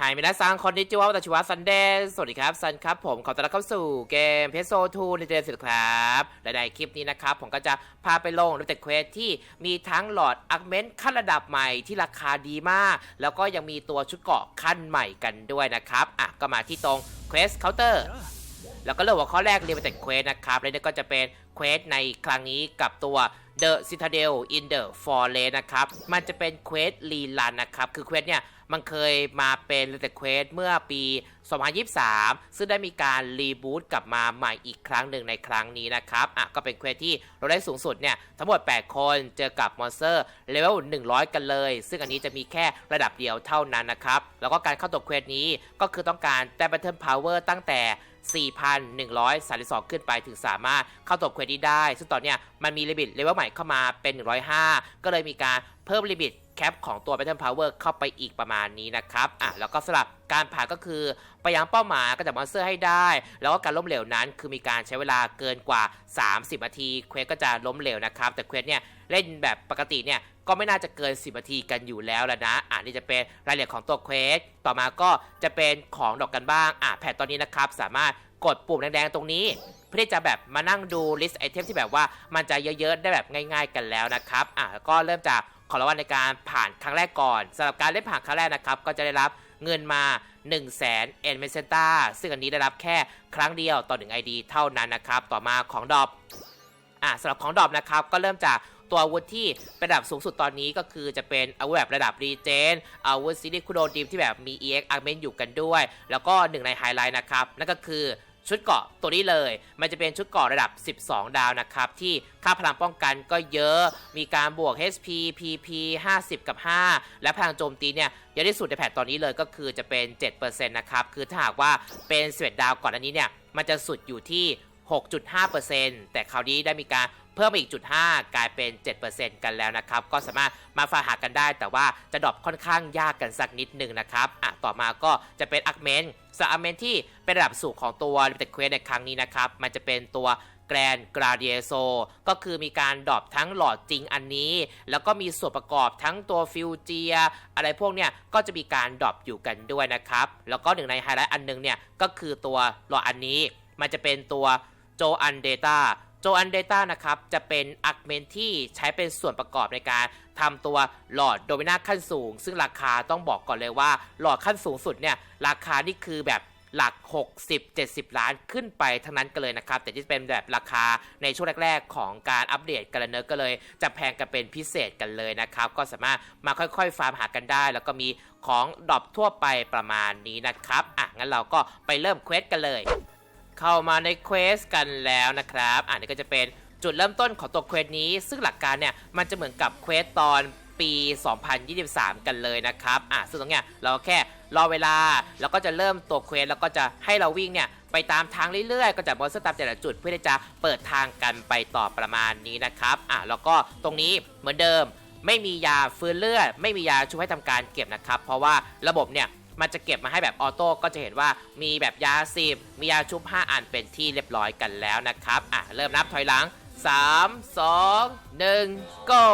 หายมินาซังคอนนิจิวะวัตชิวะซันเดย์สวัสดีครับ ซันครับผมขอต้อนรับเข้าสู่เกมเพโซทูในเดือนสิบครับและในคลิปนี้นะครับ ผมก็จะพาไปลงในแต่เควสที่มีทั้งหลอดอักเมนต์ขั้นระดับใหม่ที่ราคาดีมาก แล้วก็ยังมีตัวชุดเกาะขั้นใหม่กันด้วยนะครับ อะ ก็มาที่ตรงเควสเคาน์เตอร์ แล้วก็เริ่มหัวข้อแรกเรียนไปแต่เควสนะครับ และนี่ก็จะเป็นเควสในครั้งนี้กับตัว The Citadel in the Forest นะครับ มันจะเป็นเควสรีลันนะครับ คือเควสเนี่ยมันเคยมาเป็นแต่เควสเมื่อปี 2023 ซึ่งได้มีการรีบูตกลับมาใหม่อีกครั้งหนึ่งในครั้งนี้นะครับ อะก็เป็นเควสที่เราได้สูงสุดเนี่ยทั้งหมด 8 คนเจอกับมอนสเตอร์เลเวล 100 กันเลย ซึ่งอันนี้จะมีแค่ระดับเดียวเท่านั้นนะครับ แล้วก็การเข้าตัวเควสนี้ก็คือต้องการแต่ Battle Power ตั้งแต่ 4,132 ขึ้นไปถึงสามารถเข้าตบเควสนี้ได้ ซึ่งตอนเนี้ยมันมีลิมิตเลเวลใหม่เข้ามาเป็น 105 ก็เลยมีการเพิ่มลิมิตแคปของตัว Battle Power เข้าไปอีกประมาณนี้นะครับ อะ แล้วก็สำหรับการผ่านก็คือไปยังเป้าหมายก็จะมอนสเตอร์ให้ได้ แล้วก็การล้มเหลวนั้นคือมีการใช้เวลาเกินกว่า 30 นาที เควสก็จะล้มเหลวนะครับ แต่เควสเนี่ยเล่นแบบปกติเนี่ย ก็ไม่น่าจะเกิน 10นาทีกันอยู่แล้วแล้วนะอ่านี่จะเป็นรายละเอียดของตัวเควสต่อมาก็จะเป็นของดอกกันบ้างอ่าแพทตอนนี้นะครับสามารถกดปุ่มแดงๆตรงนี้ เพื่อที่จะแบบมานั่งดูลิสต์ไอเทมที่แบบว่ามันจะเยอะๆได้แบบง่าย ๆ กันแล้วนะครับอ่าก็เริ่มจากขอรางวัลในการผ่านครั้งแรกก่อนสำหรับการเล่นผ่านครั้งแรกนะครับก็จะได้รับเงินมา1 0 0 0 0แสนเอ็นเมเซนต้าซึ่งอันนี้ได้รับแค่ครั้งเดียวต่อ1 ID เท่านั้นนะครับ ต่อมาของดอปอะสำหรับของดอปนะครับ ก็เริ่มจาก ตัวอาวุธที่ระดับสูงสุดตอนนี้ก็คือจะเป็นอาวุธแบบระดับรีเจนอาวุธซีรีส์คุโดดีมที่แบบมี EX อาร์เมนอยู่กันด้วย แล้วก็หนึ่งในไฮไลท์นะครับ นั่นก็คือชุดเกาะตัวนี้เลย มันจะเป็นชุดเกาะระดับ 12 ดาวนะครับ ที่ค่าพลังป้องกันก็เยอะ มีการบวก HP PP 50 กับ 5 และพลังโจมตีเนี่ยเยอะที่สุดในแพทตอนนี้เลยก็คือจะเป็น 7%นะครับ คือถ้าหากว่าเป็น11ดาวก่อนอันนี้เนี่ย มันจะสุดอยู่ที่ 6.5%แต่คราวนี้ได้มีการ เพิ่มอีกจุด5กลายเป็น 7%กันแล้วนะครับ ก็สามารถมาฝาหากันได้ แต่ว่าจะดรอปค่อนข้างยากกันสักนิดหนึ่งนะครับอะต่อมาก็จะเป็นอักเมนสอักเมนที่เป็นระดับสูงของตัว Limited Quest ในครั้งนี้นะครับ มันจะเป็นตัวแกรนกราเดียโซก็คือมีการดรอปทั้งหลอดจริงอันนี้ แล้วก็มีส่วนประกอบทั้งตัวฟิวเจีย อะไรพวกเนี้ยก็จะมีการดรอปอยู่กันด้วยนะครับ แล้วก็หนึ่งในไฮไลท์อันหนึงเนี่ยก็คือตัวหลอดอันนี้ มันจะเป็นตัวโจอันเดต้า จอันเดต้านะครับ จะเป็นอักเมนที่ใช้เป็นส่วนประกอบในการทำตัวหลอดโดมินาขั้นสูง ซึ่งราคาต้องบอกก่อนเลยว่า หลอดขั้นสูงสุดเนี่ย ราคานี่คือแบบหลัก 60-70 ล้านขึ้นไปทั้งนั้นกันเลยนะครับ แต่ที่เป็นแบบราคาในช่วงแรก ๆ ของการอัปเดตกันเนอะก็เลย จะแพงกันเป็นพิเศษกันเลยนะครับ ก็สามารถมาค่อยๆ ฟาร์มหากันได้ แล้วก็มีของดรอปทั่วไปประมาณนี้นะครับ อะ งั้นเราก็ไปเริ่มเควสกันเลย เข้ามาในเควสกันแล้วนะครับอ่านี่ก็จะเป็นจุดเริ่มต้นของตัวเควสนี้ ซึ่งหลักการเนี่ยมันจะเหมือนกับเควสตอนปี 2023 กันเลยนะครับอ่าซึ่งตรงเนี้ยเราแค่รอเวลา แล้วก็จะเริ่มตัวเควสแล้วก็จะให้เราวิ่งเนี่ยไปตามทางเรื่อยๆ ก็จะมอนสเตอร์ตามแต่ละจุดเพื่อที่จะเปิดทางกันไปต่อประมาณนี้นะครับอ่าแล้วก็ตรงนี้เหมือนเดิม ไม่มียาฟื้นเลือด ไม่มียาช่วยให้ทำการเก็บนะครับ เพราะว่าระบบเนี่ย มันจะเก็บมาให้แบบออโต้ก็จะเห็นว่ามีแบบยาสิบมียาชุบ 5 อันเป็นที่เรียบร้อยกันแล้วนะครับอะเริ่มนับถอยหลัง 3 2 1 go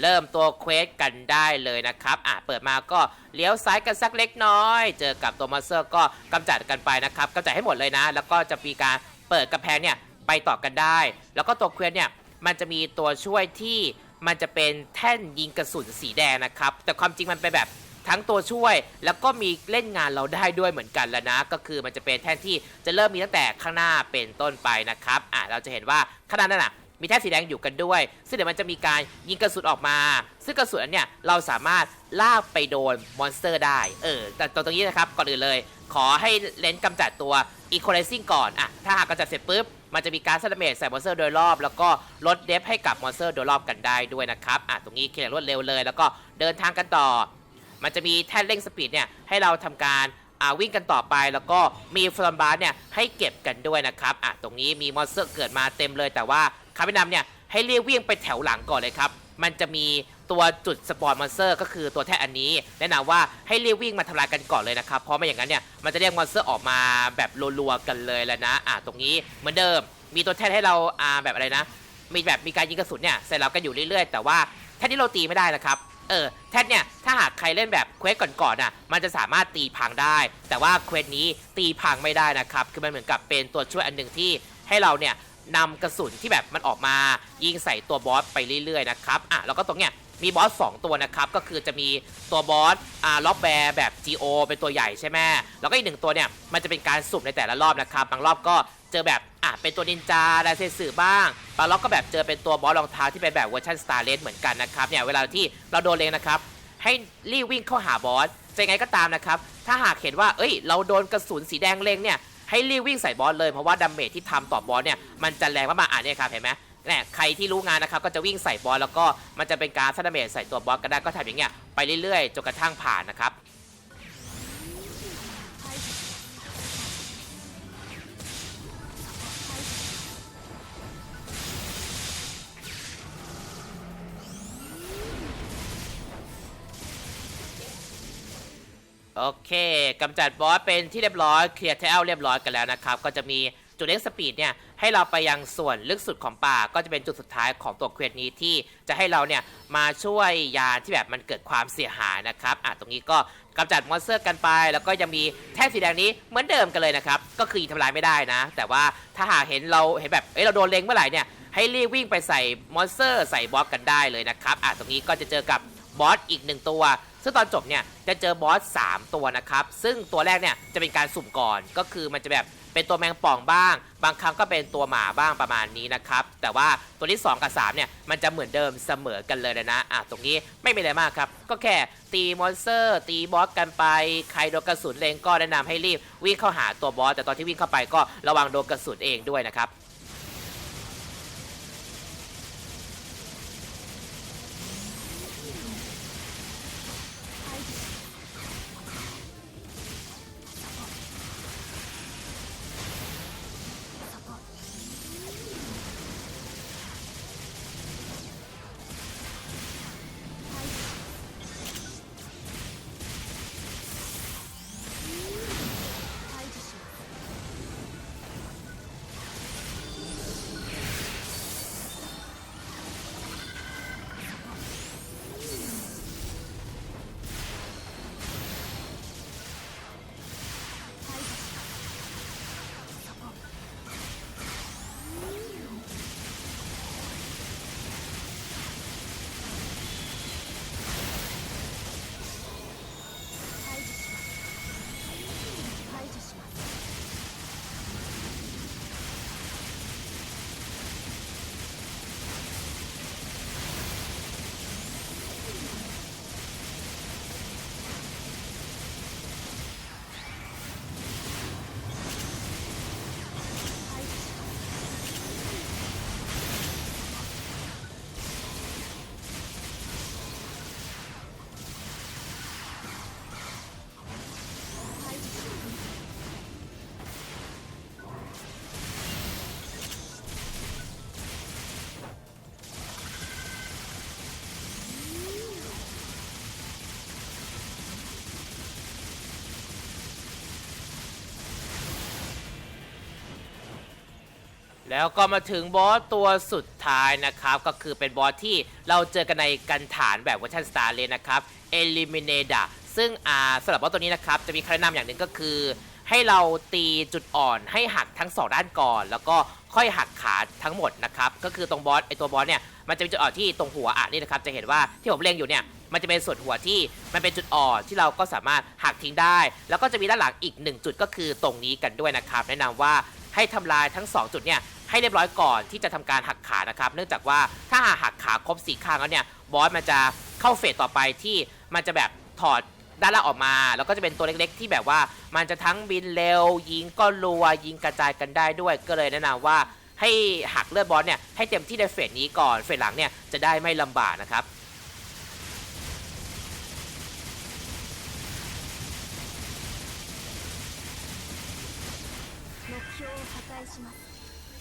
เริ่มตัวเควสกันได้เลยนะครับ อะ เปิดมาก็เลี้ยวซ้ายกันสักเล็กน้อย เจอกับตัวมอนสเตอร์ก็กำจัดกันไปนะครับกำจัดให้หมดเลยนะ แล้วก็จะมีการเปิดกระแพงเนี่ยไปต่อกันได้ แล้วก็ตัวเควสเนี่ยมันจะมีตัวช่วยที่มันจะเป็นแท่นยิงกระสุนสีแดงนะครับ แต่ความจริงมันเป็นแบบ ทั้งตัวช่วย แล้วก็มีเล่นงานเราได้ด้วยเหมือนกันแล้วนะ ก็คือมันจะเป็นแท่นที่จะเริ่มมีตั้งแต่ข้างหน้าเป็นต้นไปนะครับอะเราจะเห็นว่าข้างหน้านั่นน่ะมีแท่นสีแดงอยู่กันด้วย ซึ่งเดี๋ยวมันจะมีการยิงกระสุนออกมา ซึ่งกระสุนอันเนี้ยเราสามารถลากไปโดนมอนสเตอร์ได้ เออ แต่ตัวตรงนี้นะครับ ก่อนอื่นเลย ขอให้เลนส์กำจัดตัว Equalizing ก่อน อะ ถ้าหากกำจัดเสร็จปุ๊บ มันจะมีการสดาเมจใส่มอนสเตอร์โดยรอบ แล้วก็ลดเดฟให้กับมอนสเตอร์โดยรอบกันได้ด้วยนะครับ อะ ตรงนี้เคลียร์รวดเร็วเลย แล้วก็เดินทางกันต่อ มันจะมีแท่นเร่งสปีดเนี่ยให้เราทำการวิ่งกันต่อไปแล้วก็มีฟลอมบาร์เนี่ยให้เก็บกันด้วยนะครับอะตรงนี้มีมอนสเตอร์เกิดมาเต็มเลยแต่ว่าคาร์บินัมเนี่ยให้เรียกวิ่งไปแถวหลังก่อนเลยครับมันจะมีตัวจุดสปอนมอนสเตอร์ก็คือตัวแท่นอันนี้ แนะนำว่าให้เรียกวิ่งมาทำลายกันก่อนเลยนะครับ เพราะไม่อย่างนั้นเนี่ยมันจะเรียกมอนสเตอร์ออกมาแบบรัวๆกันเลยแล้วนะอะตรงนี้เหมือนเดิม มีตัวแท่นให้เราอ่าแบบอะไรนะ มีแบบมีการยิงกระสุนเนี่ยใส่เรากันอยู่เรื่อยๆ แต่ว่าแท่นที่เราตีไม่ได้นะครับ เออแทดเนี่ยถ้าหากใครเล่นแบบเควสก่อนๆน่ะมันจะสามารถตีพังได้ แต่ว่าเควสนี้ตีพังไม่ได้นะครับคือมันเหมือนกับเป็นตัวช่วยอันหนึ่งที่ให้เราเนี่ยนำกระสุนที่แบบมันออกมา ยิงใส่ตัวบอสไปเรื่อยๆนะครับอะแล้วก็ตรงเนี้ยมีบอส2ตัวนะครับ ก็คือจะมีตัวบอสอ่าล็อบแบร์แบบ GO เป็นตัวใหญ่ใช่ไหมแล้วก็อีกหนึ่งตัวเนี่ยมันจะเป็นการสุ่มในแต่ละรอบนะครับ บางรอบก็ เจอแบบอะเป็นตัวนินจาไดเซสึบ้างบางรอบก็แบบเจอเป็นตัวบอสรองเท้าที่เป็นแบบเวอร์ชันสตาร์เลสเหมือนกันนะครับเนี่ยเวลาที่เราโดนเลงนะครับให้รีวิ่งเข้าหาบอสจะยังไงก็ตามนะครับถ้าหากเห็นว่าเอ้ย เราโดนกระสุนสีแดงเลงเนี่ยให้รีวิ่งใส่บอสเลยเพราะว่าดาเมจที่ทำต่อบอสเนี่ยมันจะแรงมากๆอ่านเนี่ยครับเห็นไหมเนี่ยใครที่รู้งานนะครับก็จะวิ่งใส่บอสแล้วก็มันจะเป็นการสร้างดาเมจใส่ตัวบอสก็ได้ก็ทำอย่างเงี้ยไปเรื่อยๆจนกระทั่งผ่านนะครับ โอเคกำจัดบอสเป็นที่เรียบร้อยเคลียร์เทลเรียบร้อยกันแล้วนะครับ ก็จะมีจุดเล็กสปีดเนี่ยให้เราไปยังส่วนลึกสุดของป่า ก็จะเป็นจุดสุดท้ายของตัวเควสนี้ที่จะให้เราเนี่ยมาช่วยยานที่แบบมันเกิดความเสียหายนะครับอะตรงนี้ก็กำจัดมอนสเตอร์กันไป แล้วก็ยังมีแท่งสีแดงนี้เหมือนเดิมกันเลยนะครับ ก็คือทำลายไม่ได้นะ แต่ว่าถ้าหากเห็นเราเห็นแบบเอ้ยเราโดนเล็งเมื่อไหร่เนี่ยให้รีบวิ่งไปใส่มอนสเตอร์ ใส่บอสกันได้เลยนะครับอะตรงนี้ก็จะเจอกับบอสอีกหนึ่งตัว ซึ่งตอนจบเนี่ยจะเจอบอส 3 ตัวนะครับ ซึ่งตัวแรกเนี่ยจะเป็นการสุ่มก่อน ก็คือมันจะแบบเป็นตัวแมงป่องบ้าง บางครั้งก็เป็นตัวหมาบ้างประมาณนี้นะครับ แต่ว่าตัวที่ 2 กับ 3 เนี่ย มันจะเหมือนเดิมเสมอกันเลยนะ อะ ตรงนี้ไม่มีอะไรมากครับ ก็แค่ตีมอนสเตอร์ ตีบอสกันไป ใครโดนกระสุนเลงก็แนะนำให้รีบวิ่งเข้าหาตัวบอส แต่ตอนที่วิ่งเข้าไปก็ระวังโดนกระสุนเองด้วยนะครับ แล้วก็มาถึงบอสตัวสุดท้ายนะครับ ก็คือเป็นบอสที่เราเจอกันในกันฐานแบบเวอร์ชันสตาร์เลยนะครับ Eliminate ซึ่งอ่าสำหรับบอสตัวนี้นะครับ จะมีคำแนะนำอย่างหนึ่งก็คือ ให้เราตีจุดอ่อนให้หักทั้งสองด้านก่อน แล้วก็ค่อยหักขาทั้งหมดนะครับ ก็คือตรงบอสไอตัวบอสเนี่ยมันจะมีจุดอ่อนที่ตรงหัวอะนี่นะครับจะเห็นว่าที่ผมเล็งอยู่เนี่ยมันจะเป็นส่วนหัวที่มันเป็นจุดอ่อนที่เราก็สามารถหักทิ้งได้ แล้วก็จะมีด้านหลังอีกหนึ่งจุดก็คือตรงนี้กันด้วยนะครับ แนะนำว่าให้ทำลายทั้งสองจุดเนี่ย ให้เรียบร้อยก่อนที่จะทำการหักขานะครับ เนื่องจากว่าถ้าหากหักขาครบสีข้างแล้วเนี่ยบอสมันจะเข้าเฟสต่อไปที่มันจะแบบถอดด้านล่างออกมา แล้วก็จะเป็นตัวเล็กๆ ที่แบบว่ามันจะทั้งบินเร็ว ยิงก็รัว ยิงกระจายกันได้ด้วย ก็เลยแนะนำว่าให้หักเลือดบอสเนี่ยให้เต็มที่ในเฟสนี้ก่อนเฟสหลังเนี่ยจะได้ไม่ลำบากนะครับ 目標を破壊します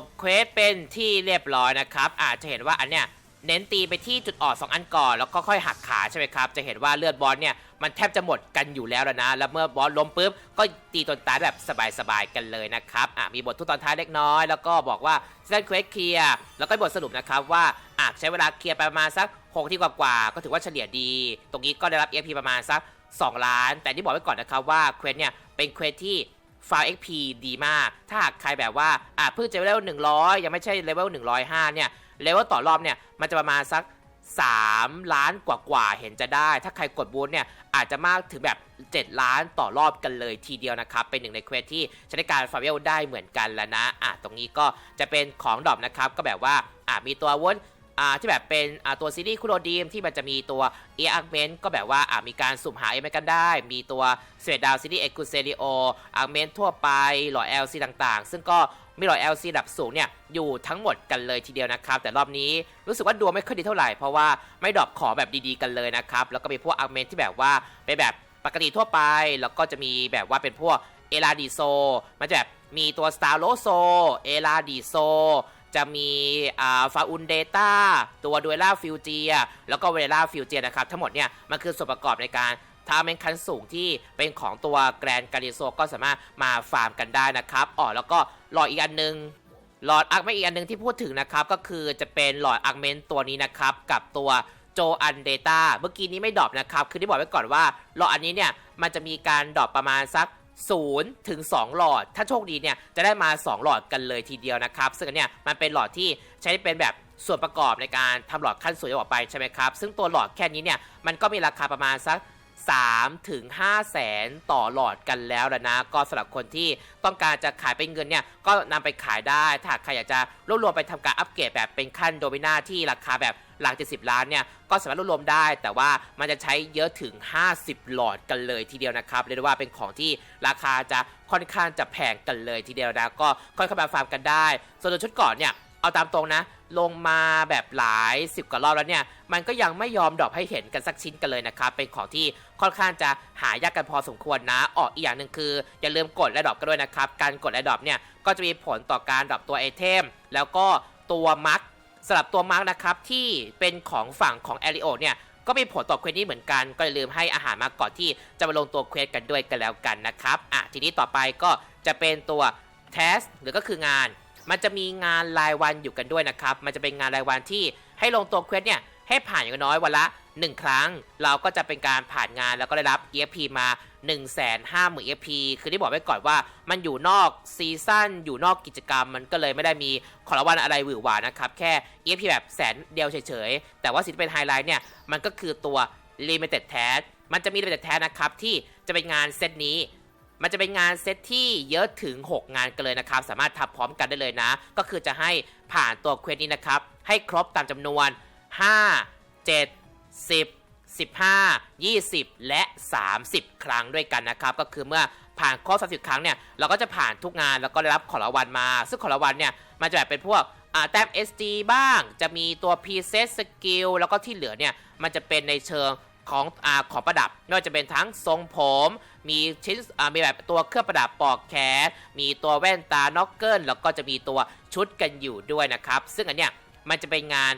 บเควสเป็นที่เรียบร้อยนะครับ อาจจะเห็นว่าอันเนี้ยเน้นตีไปที่จุดอ่อนสองอันก่อนแล้วก็ค่อยหักขาใช่ไหมครับ จะเห็นว่าเลือดบอสเนี่ยมันแทบจะหมดกันอยู่แล้วนะ แล้วเมื่อบอสล้มปุ๊บก็ตีตนตายแบบสบายๆกันเลยนะครับอะมีบททุกตอนท้ายเล็กน้อย แล้วก็บอกว่าเส้นเควสเคลียร์แล้วก็บทสรุปนะครับว่าอะใช้เวลาเคลียร์ไปประมาณสัก6ที่กว่าๆก็ถือว่าเฉลี่ยดี ตรงนี้ก็ได้รับ EXP ประมาณสัก 2 ล้าน แต่ที่บอกไว้ก่อนนะครับว่าเควสเนี่ยเป็นเควสที่ ฟาว XP ดีมาก ถ้าหากใครแบบว่าอะเพิ่งจะเลเวล100ยังไม่ใช่เลเวล105เนี่ยเลเวลต่อรอบเนี่ยมันจะประมาณสัก 3 ล้านกว่าๆเห็นจะได้ ถ้าใครกดบูทเนี่ยอาจจะมากถึงแบบ 7 ล้านต่อรอบกันเลยทีเดียวนะครับ เป็นหนึ่งในเควสที่ใช้ในการฟาเวลได้เหมือนกันแล้วนะอะตรงนี้ก็จะเป็นของดรอปนะครับก็แบบว่าอะมีตัววุธ อ่าที่แบบเป็นอ่าตัวซีรีส์คุโรดีมที่มันจะมีตัวเออาร์เมนก็แบบว่าอ่ามีการสุ่มหาเอเมกันได้ มีตัวเสวดาวซีรีส์เอกุเซริโออาร์เมนทั่วไปหลอด LC ต่างๆ ซึ่งก็มีหลอด LC ระดับสูงเนี่ยอยู่ทั้งหมดกันเลยทีเดียวนะครับ แต่รอบนี้รู้สึกว่าดวงไม่ค่อยดีเท่าไหร่ เพราะว่าไม่ดรอปขอแบบดีๆกันเลยนะครับ แล้วก็มีพวกอาร์เมนที่แบบว่าเป็นแบบปกติทั่วไป แล้วก็จะมีแบบว่าเป็นพวกเอลาดิโซมันจะแบบมีตัวสตาร์โลโซเอลาดิโซ จะมีฟาอุนเดต้าตัวดูล่าฟิวเจียแล้วก็เวล่าฟิวเจียนะครับ ทั้งหมดเนี่ยมันคือส่วนประกอบในการทำเป็นคันสูงที่เป็นของตัวแกรนการิโซก็สามารถมาฟาร์มกันได้นะครับอ๋อแล้วก็หลอดอีกอันนึงหลอดอาร์เมนอีกอันหนึงที่พูดถึงนะครับ ก็คือจะเป็นหลอดอาร์เมนตัวนี้นะครับ กับตัวโจอันเดต้าเมื่อกี้นี้ไม่ดรอปนะครับ คือที่บอกไว้ก่อนว่าหลอดอันนี้เนี่ย มันจะมีการดรอปประมาณสัก 0ถึง2หลอด ถ้าโชคดีเนี่ยจะได้มา 2 หลอดกันเลยทีเดียวนะครับ ซึ่งเนี่ยมันเป็นหลอดที่ใช้เป็นแบบส่วนประกอบในการทำหลอดขั้นสูงออกไปใช่ไหมครับ ซึ่งตัวหลอดแค่นี้เนี่ยมันก็มีราคาประมาณสัก 3ถึง5แสนต่อหลอดกันแล้วนะ ก็สำหรับคนที่ต้องการจะขายเป็นเงินเนี่ยก็นำไปขายได้ถ้าใครอยากจะรวบรวมไปทำการอัปเกรดแบบเป็นขั้นโดมินาที่ราคาแบบหลัก 70 ล้านเนี่ย ก็สามารถรวบรวมได้ แต่ว่ามันจะใช้เยอะถึง 50 หลอดกันเลยทีเดียวนะครับ เรียกได้ว่าเป็นของที่ราคาจะค่อนข้างจะแพงกันเลยทีเดียวนะ ก็ค่อยเข้ามาฟาร์มกันได้ ส่วนตัวชุดก่อนเนี่ย เอาตามตรงนะ ลงมาแบบหลายสิบกว่ารอบแล้วเนี่ย มันก็ยังไม่ยอมดรอปให้เห็นกันสักชิ้นกันเลยนะครับ เป็นของที่ค่อนข้างจะหายากกันพอสมควรนะ ออกอีกอย่างหนึ่งคือ อย่าลืมกดและดรอปกันด้วยนะครับ การกดและดรอปเนี่ย ก็จะมีผลต่อการดรอปตัวไอเทม แล้วก็ตัวมาร์กสำหรับตัวมาร์กนะครับที่เป็นของฝั่งของแอริโอเนี่ยก็มีผลต่อเควสนี้เหมือนกัน ก็อย่าลืมให้อาหารมาก่อนที่จะมาลงตัวเควสกันด้วยกันแล้วกันนะครับ อะทีนี้ต่อไปก็จะเป็นตัวเทสหรือก็คืองาน มันจะมีงานรายวันอยู่กันด้วยนะครับ มันจะเป็นงานรายวันที่ให้ลงตัวเควสเนี่ยให้ผ่านอย่างน้อยวันละ 1 ครั้ง เราก็จะเป็นการผ่านงานแล้วก็ได้รับ EXP มา 1 5 0 0 0 0 EXP คือที่บอกไว้ก่อนว่ามันอยู่นอกซีซั่นอยู่นอกกิจกรรม มันก็เลยไม่ได้มีของรางวัลอะไรหวือหวานะครับ แค่ EXP แบบแสนเดียวเฉยๆ แต่ว่าสิ่งที่เป็นไฮไลท์เนี่ย มันก็คือตัว Limited Task มันจะมี Limited Task นะครับที่จะเป็นงานเซตนี้ มันจะเป็นงานเซตที่เยอะถึง 6 งานกันเลยนะครับ สามารถทำพร้อมกันได้เลยนะ ก็คือจะให้ผ่านตัวเควสนี้นะครับ ให้ครบตามจำนวน 5 7 10 15 20 และ 30 ครั้งด้วยกันนะครับ ก็คือเมื่อผ่านครบ30 ครั้งเนี่ย เราก็จะผ่านทุกงานแล้วก็ได้รับของรางวัลมา ซึ่งของรางวัลเนี่ย มันจะแบบเป็นพวกอ่าแต้ม SD บ้าง จะมีตัว preset skill แล้วก็ที่เหลือเนี่ย มันจะเป็นในเชิง ของอ่าของประดับไม่ว่าจะเป็นทั้งทรงผม มีชิ้นอ่ามีแบบตัวเครื่องประดับปลอกแขน มีตัวแว่นตาน็อกเกิลแล้วก็จะมีตัวชุดกันอยู่ด้วยนะครับ ซึ่งอันเนี้ยมันจะเป็นงาน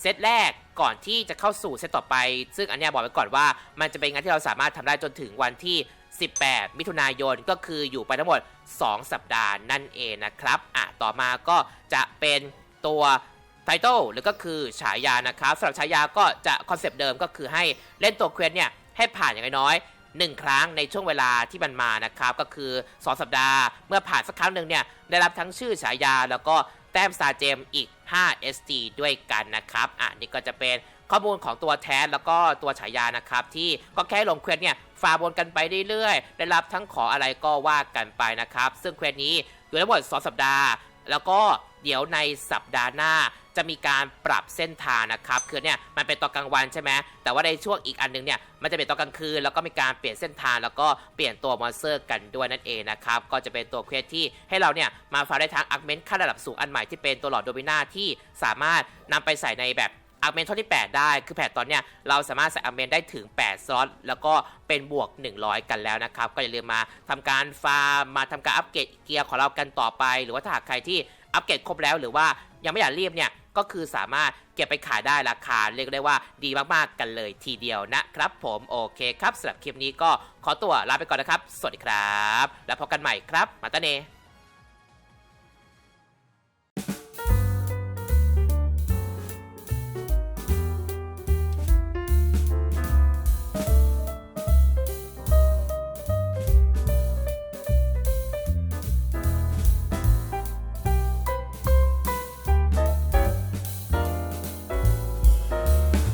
เซตแรกก่อนที่จะเข้าสู่เซตต่อไป ซึ่งอันเนี้ยบอกไว้ก่อนว่า มันจะเป็นงานที่เราสามารถทำได้จนถึงวันที่ 18 มิถุนายนก็คืออยู่ไปทั้งหมด 2 สัปดาห์นั่นเองนะครับอะต่อมาก็จะเป็นตัว ไททอลหรือก็คือฉายานะครับสำหรับฉายาก็จะคอนเซปต์เดิมก็คือให้เล่นตัวเควสเนี่ยให้ผ่านอย่างน้อยๆหนึ่งครั้งในช่วงเวลาที่มันมานะครับก็คือ 2 สัปดาห์ เมื่อผ่านสักครั้งหนึ่งเนี่ยได้รับทั้งชื่อฉายา แล้วก็แต้มสตาร์เจมอีก 5 ST ด้วยกันนะครับอะนี่ก็จะเป็นข้อมูลของตัวแทนแล้วก็ตัวฉายานะครับ ที่ก็แค่ลงเควสเนี่ยฟาบนกันไปเรื่อยๆ ได้รับทั้งขออะไรก็ว่ากันไปนะครับ ซึ่งเควสนี้อยู่ทั้งหมด2สัปดาห์ แล้วก็ เดี๋ยวในสัปดาห์หน้าจะมีการปรับเส้นทางนะครับคือเนี่ยมันเป็นตอนกลางวันใช่ไหมแต่ว่าในช่วงอีกอันนึงเนี่ยมันจะเป็นตอนกลางคืนแล้วก็มีการเปลี่ยนเส้นทางแล้วก็เปลี่ยนตัวมอนสเตอร์กันด้วยนั่นเองนะครับก็จะเป็นตัวเควสที่ให้เราเนี่ยมาฟาร์มได้ทั้งอาร์เมนต์ขั้นระดับสูงอันใหม่ที่เป็นตัวหลอดโดมิน่าที่สามารถนำไปใส่ในแบบอาร์เมนท่อนที่ 8 ได้ คือแพทตอนเนี้ยเราสามารถใส่อาร์เมนได้ถึง 8 สล็อต แล้วก็เป็นบวก 100 กันแล้วนะครับ ก็อย่าลืมมาทำการฟาร์ม มาทำการอัปเกรดเกียร์ของเรากันต่อไป หรือว่าถ้าหากใครที่ อัปเกรดครบแล้วหรือว่ายังไม่อยากรีบเนี่ยก็คือสามารถเก็บไปขายได้ราคาเรียกได้ว่าดีมากๆกันเลยทีเดียวนะครับผมโอเคครับสำหรับคลิปนี้ก็ขอตัวลาไปก่อนนะครับ สวัสดีครับ แล้วพบกันใหม่ครับ มาตาเน